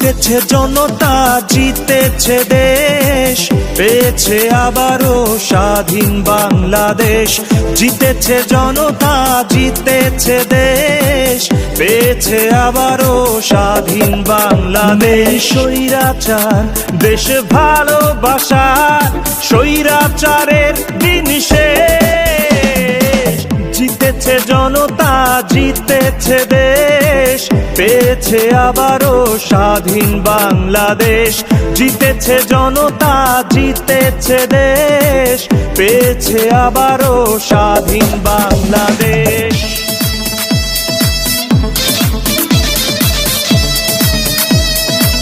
জিতেছে জনতা, জিতেছে দেশ। পেয়েছে আবারও স্বাধীন বাংলাদেশ। জিতেছে জনতা, জিতেছে দেশ। পেয়েছে আবারও স্বাধীন বাংলাদেশ। স্বৈরাচার, দেশ ভালোবাসার, স্বৈরাচারের জিতেছে জনতা, জিতেছে দেশ। পেয়েছে আবারও স্বাধীন বাংলাদেশ। জিতেছে জনতা, জিতেছে দেশ। পেয়েছে আবারও স্বাধীন